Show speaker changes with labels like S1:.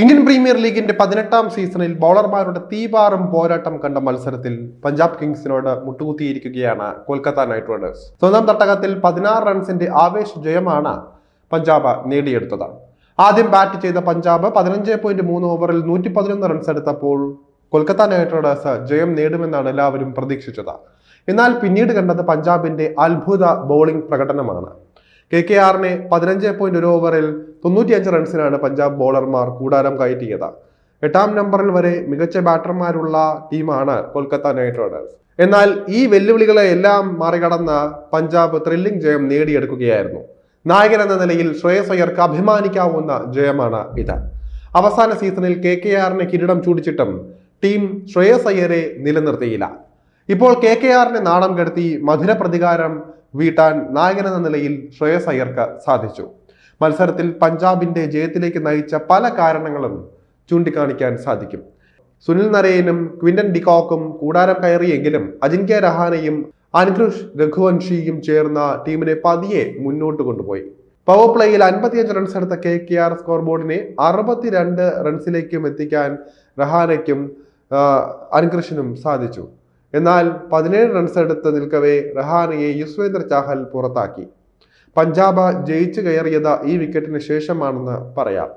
S1: Indian premier ലീഗിന്റെ പതിനെട്ടാം സീസണിൽ ബൗളർമാരുടെ തീപാറും പോരാട്ടം കണ്ട മത്സരത്തിൽ പഞ്ചാബ് കിങ്സിനോട് മുട്ടുകുത്തിയിരിക്കുകയാണ് കൊൽക്കത്ത നൈറ്റ് റൈഡേഴ്സ്. സ്വന്തം തട്ടകത്തിൽ പതിനാറ് റൺസിന്റെ ആവേശ ജയമാണ് പഞ്ചാബ് നേടിയെടുത്തത്. ആദ്യം ബാറ്റ് ചെയ്ത പഞ്ചാബ് പതിനഞ്ച് പോയിന്റ് മൂന്ന് ഓവറിൽ നൂറ്റി പതിനൊന്ന് റൺസ് എടുത്തപ്പോൾ കൊൽക്കത്ത നൈറ്റ് റൈഡേഴ്സ് ജയം നേടുമെന്നാണ് എല്ലാവരും പ്രതീക്ഷിച്ചത്. എന്നാൽ പിന്നീട് കണ്ടത് പഞ്ചാബിന്റെ അത്ഭുത ബൗളിംഗ് പ്രകടനമാണ്. കെ കെ ആറിനെ പതിനഞ്ച് പോയിന്റ് ഒരു ഓവറിൽ തൊണ്ണൂറ്റിയഞ്ച് റൺസിനാണ് പഞ്ചാബ് ബോളർമാർ കൂടാരം കയറ്റിയത്. എട്ടാം നമ്പറിൽ വരെ മികച്ച ബാറ്റർമാരുള്ള ടീമാണ് കൊൽക്കത്ത നൈറ്റ് റൈഡേഴ്സ്. എന്നാൽ ഈ വെല്ലുവിളികളെ എല്ലാം മറികടന്ന് പഞ്ചാബ് ത്രില്ലിംഗ് ജയം നേടിയെടുക്കുകയായിരുന്നു. നായകൻ എന്ന നിലയിൽ ശ്രേയസ് അയ്യർക്ക് അഭിമാനിക്കാവുന്ന ജയമാണ് ഇത്. അവസാന സീസണിൽ കെ കെ ആറിന് കിരീടം ചൂടിച്ചിട്ടും ടീം ശ്രേയസ് അയ്യരെ നിലനിർത്തിയില്ല. ഇപ്പോൾ കെ കെ ആറിനെ നാണം കെടുത്തി മധുര പ്രതികാരം വീട്ടാൻ നായകൻ എന്ന നിലയിൽ ശ്രേയസ് അയ്യർക്ക് സാധിച്ചു. മത്സരത്തിൽ പഞ്ചാബിന്റെ ജയത്തിലേക്ക് നയിച്ച പല കാരണങ്ങളും ചൂണ്ടിക്കാണിക്കാൻ സാധിക്കും. സുനിൽ നരയനും ക്വിന്റൻ ഡിക്കോക്കും കൂടാരം കയറിയെങ്കിലും അജിൻക്യ രഹാനയും അനുകൃഷ് രഘുവൻഷിയും ചേർന്ന ടീമിനെ പതിയെ മുന്നോട്ട് കൊണ്ടുപോയി. പവർ പ്ലേയിൽ അൻപത്തിയഞ്ച് റൺസ് എടുത്ത കെ കെ ആർ സ്കോർ ബോർഡിനെ അറുപത്തിരണ്ട് റൺസിലേക്കും എത്തിക്കാൻ രഹാനയ്ക്കും അനുകൃഷിനും സാധിച്ചു. എന്നാൽ പതിനേഴ് റൺസ് എടുത്ത് നിൽക്കവേ റഹാനിയെ യുസ്വേന്ദ്ര ചാഹൽ പുറത്താക്കി. പഞ്ചാബ് ജയിച്ചു കയറിയത് ഈ വിക്കറ്റിന് ശേഷമാണെന്ന് പറയാം.